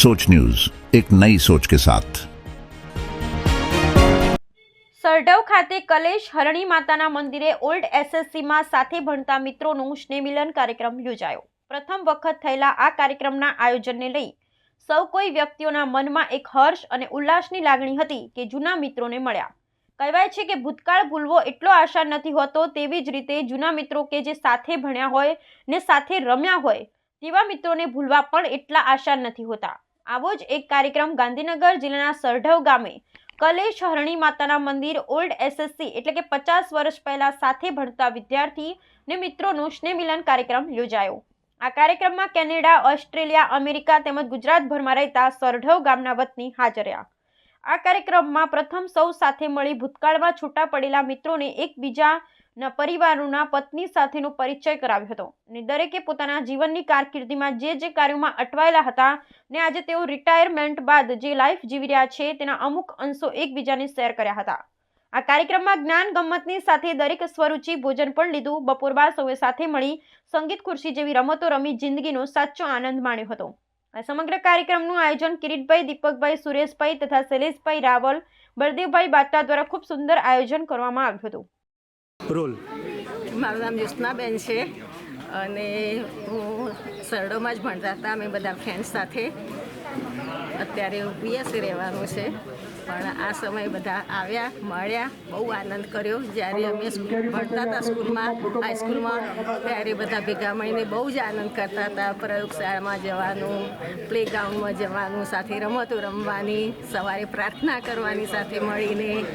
सोच न्यूज एक नई सोच के साथ સરઢવ ખાતે કલેશ હરણી માતાના મંદિરે ઓલ્ડ એસએસસીમાં સાથે ભણતા મિત્રોનું સ્નેહમિલન કાર્યક્રમ યોજાયો પ્રથમ વખત થયેલા આ કાર્યક્રમના આયોજનને લઈ સૌ કોઈ વ્યક્તિઓના મનમાં એક હર્ષ અને ઉલ્લાસની લાગણી હતી કે જૂના મિત્રોને મળ્યા કહેવાય છે કે ભૂતકાળ ભૂલવો એટલો આસાન નથી હોતો તેવી જ રીતે જૂના મિત્રો કે જે સાથે ભણ્યા હોય ને સાથે રમ્યા હોય તેવા મિત્રોને ભૂલવા પણ એટલા આસાન નથી હોતા આવો જ એક કાર્યક્રમ ગાંધીનગર જિલ્લાના સરઢવ ગામે કલેશ હરણી માતાના મંદિર ઓલ્ડ એસએસસી એટલે કે પચાસ વર્ષ પહેલા સાથે ભણતા વિદ્યાર્થી ને મિત્રોનો સ્નેહમિલન કાર્યક્રમ યોજાયો. આ કાર્યક્રમમાં કેનેડા, ઓસ્ટ્રેલિયા, અમેરિકા તેમજ ગુજરાતભરમાં રહેતા સરઢવ ગામના વતની હાજર રહ્યા. આ કાર્યક્રમમાં પ્રથમ સૌ સાથે મળી ભૂતકાળમાં છૂટા પડેલા મિત્રોને એકબીજાના પરિવારોના પત્ની સાથેનો પરિચય કરાવ્યો હતો. અને દરેકે પોતાના જીવનની કારકિર્દીમાં જે જે કાર્યોમાં અટવાયેલા હતા ને આજે તેઓ રિટાયરમેન્ટ બાદ જે લાઈફ જીવી રહ્યા છે તેના અમુક અંશો એકબીજાને શેર કર્યા હતા. આ કાર્યક્રમમાં જ્ઞાન ગમતની સાથે દરેક સ્વરૂચિ ભોજન પણ લીધું. બપોર બાદ સૌએ સાથે મળી સંગીત ખુરશી જેવી રમતો રમી જિંદગીનો સાચો આનંદ માણ્યો હતો. આ સમગ્ર કાર્યક્રમનું આયોજન કિરીટભાઈ દીપકભાઈ સુરેશભાઈ તથા શૈલેષભાઈ રાવલ બળદેવભાઈ બાતા દ્વારા ખૂબ સુંદર આયોજન કરવામાં આવ્યું હતું. રોલ. મારું નામ જ્યોત્સનાબેન છે અને હું સરડોમાં જ ભણતા હતા. અમે બધા ફ્રેન્ડ્સ સાથે. અત્યારે બીએસસી રહેવાનું છે. પણ આ સમય બધા આવ્યા, મળ્યા, બહુ આનંદ કર્યો. જ્યારે અમે સ્કૂલ ભણતા હતા સ્કૂલમાં હાઈસ્કૂલમાં ત્યારે બધા ભેગા મળીને બહુ જ આનંદ કરતા હતા. પ્રયોગશાળામાં જવાનું પ્લેગ્રાઉન્ડમાં જવાનું, સાથે રમતો રમવાની, સવારે પ્રાર્થના કરવાની સાથે મળીને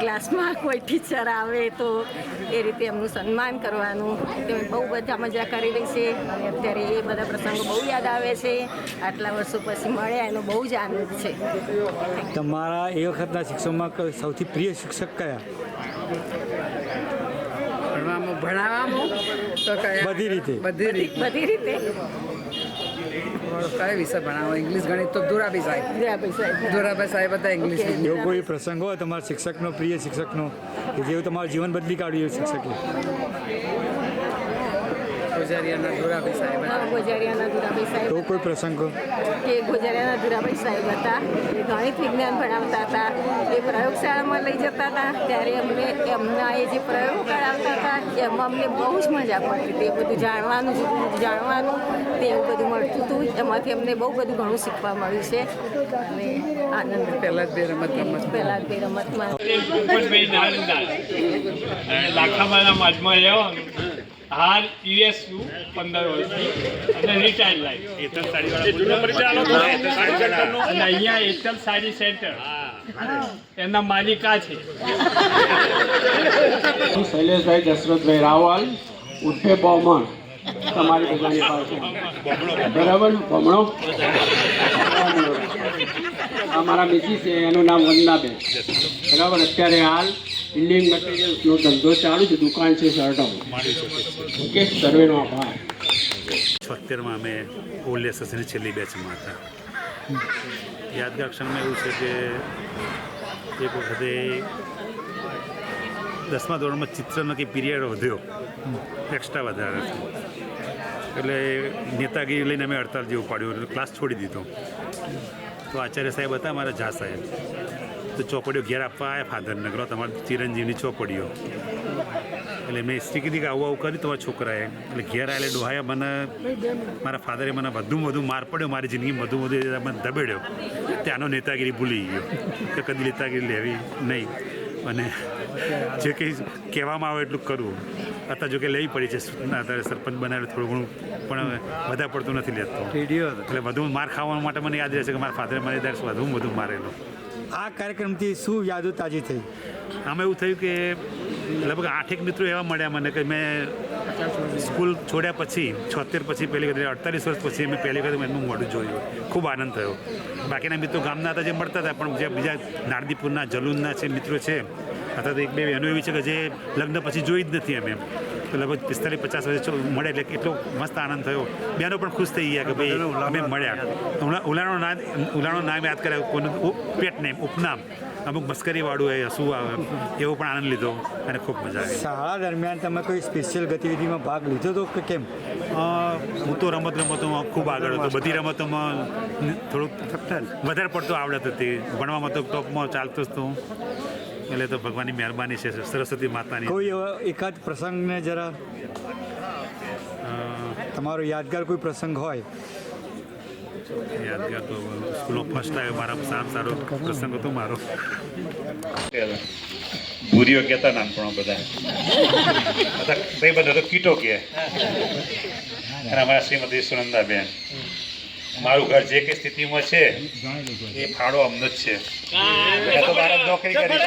ક્લાસમાં કોઈ ટીચર આવે તો એ રીતે એમનું સન્માન કરવાનું. તે બહુ બધા મજા કરેલી છે. અને અત્યારે એ બધા પ્રસંગો બહુ યાદ આવે છે. આટલા વર્ષો પછી મળ્યા એનો બહુ જ આનંદ છે. તમારા એ વખતના શિક્ષકોમાં કોઈ સૌથી પ્રિય શિક્ષક કયા? ભણવામાં ભણાવવામાં તો કયા? બધી રીતે. બધી રીતે. બધી રીતે. કયો વિષય ભણાવો? ઇંગ્લિશ ગણિત તો દુરાબી સાહેબ. દયાભાઈ સાહેબ. દુરાભાઈ સાહેબ હતા ઇંગ્લિશ એવો કોઈ પ્રસંગ હોય તમારા શિક્ષકનો પ્રિય શિક્ષકનો કે જેવું તમારું જીવન બદલી કાઢ્યું શિક્ષકે? ગોજારિયાના ધુરાભાઈ સાહેબ હા, હતા ગોજારિયાના દુરાભાઈ સાહેબ તો કોઈ પ્રસંગ? કે ગોજારિયાના ધુરાભાઈ સાહેબ હતા. એ ગણિત વિજ્ઞાન ભણાવતા હતા. એ પ્રયોગશાળામાં લઈ જતા હતા. ત્યારે અમને એમના એ જે પ્રયોગો કરાવતા હતા એમાં અમને બહુ જ મજા પડતી હતી. એ બધું જાણવાનું જાણવાનું તે એવું બધું મળતું હતું. એમાંથી અમને બહુ બધું ઘણું શીખવા મળ્યું છે. અને આનંદ પહેલા જ બે રમત ગમત પહેલાં બે રમતમાં. લાખાબાના માધમાં રહેવાનું હાલ યુએસયુ પંદર વર્ષથી અને રિટાયર્ડ લાઈફ અને અહીંયા એકલ સાડી સેન્ટર એના માલિકા છે. હું શૈલેષભાઈ દશરથભાઈ રાવલ ઉર્ફે બોમણ. તમારી બધાની પાસે બરાબર બમણો? અમારા મારા મિસી છે એનું નામ વંદનાબેન. બરાબર? અત્યારે હાલ બિલ્ડિંગ મટીરિયલ્સનો ધંધો ચાલુ છે દુકાન છે શર્ટો ઓકે, સર્વેનો આભાર. છોતેરમાં અમે ઓલ્ડ એસએસની છેલ્લી બેચમાં હતા. યાદગાર ક્ષણમાં એવું છે કે એક વખતે દસમા ધોરણમાં ચિત્રનો કંઈ પીરિયડ વધ્યો. એક્સ્ટ્રા વધારે એટલે નેતાગીરી લઈને અમે હડતાલ જેવું પાડ્યું. ક્લાસ છોડી દીધો. તો આચાર્ય સાહેબ હતા મારા ઝા સાહેબ. તો ચોપડીઓ ઘેર આપવા આવ્યા ફાધરને કરો તમારી ચિરંજીવની ચોપડીઓ. એટલે મેં સ્ત્રી કીધી કે આવું આવું કર્યું તમારા છોકરાએ. એટલે ઘેર આવેલે ડોહાયા મને મારા ફાધરે મને વધુ વધુ માર પડ્યો મારી જિંદગી વધુ વધુ મને દબેડ્યો. ત્યાંનો નેતાગીરી ભૂલી ગયો. કે કદી નેતાગીરી લેવી નહીં. અને જે કંઈ કહેવામાં આવે એટલું કરવું અત્યારે જોકે લઈ લેવી પડી છે અત્યારે સરપંચ બનાવેલું થોડું ઘણું પણ વધારે પડતું નથી લેતો. એટલે વધુ માર ખાવા માટે મને યાદ રહેશે કે મારા ફાધરે મને દર વધુમાં વધુ મારેલો. આ કાર્યક્રમથી શું યાદો તાજી થઈ? આમાં એવું થયું કે લગભગ આઠેક મિત્રો એવા મળ્યા મને કે મેં સ્કૂલ છોડ્યા પછી, છોતેર પછી, પહેલી વખત અડતાલીસ વર્ષ પછી મેં પહેલી વખત એમનું મોઢું જોયું. ખૂબ આનંદ થયો. બાકીના મિત્રો ગામના હતા જે મળતા હતા, પણ જે બીજા નારદીપુરના, જલુનના છે મિત્રો છે, અથવા તો એક બે બહેનો એવી છે કે જે લગ્ન પછી જોઈ જ નથી અમે તો લગભગ પિસ્તાલીસ પચાસ વર્ષ મળે એટલે એટલો મસ્ત આનંદ થયો. બહેનો પણ ખુશ થઈ ગયા કે ભાઈ અમે મળ્યા. ઉલાણો નામ ઉલાણો નામ યાદ કર્યા કોનું પેટ નેમ ઉપનામ. અમુક મસ્કરીવાળું હોય હસવું આવે એવો પણ આનંદ લીધો અને ખૂબ મજા આવી. શાળા દરમિયાન તમે કોઈ સ્પેશિયલ ગતિવિધિમાં ભાગ લીધો હતો કે કેમ? હું તો રમત રમતોમાં ખૂબ આગળ હતો. બધી રમતોમાં થોડુંક વધારે પડતો આવડત હતી. ભણવામાં તો ટોપમાં ચાલતો જ તો એટલે તો ભગવાનની મહેરબાની છે સરસ્વતી માતાની. કોઈ એવો એકાદ પ્રસંગને જરા તમારો યાદગાર કોઈ પ્રસંગ હોય? યાદગાર તો સ્કૂલમાં ફર્સ્ટ આવ્યો મારા સારામાં સારો પ્રસંગ હતો મારો. ભૂરીઓ કહેતા નાનપણમાં બધા. બધા ભાઈ બધા તો કીટો કહે અને અમારા શ્રીમતી સુનંદાબેન. મારું ઘર જે કે સ્થિતિમાં છે એ ફાળો અમને જ છે. તો નોકરી કરી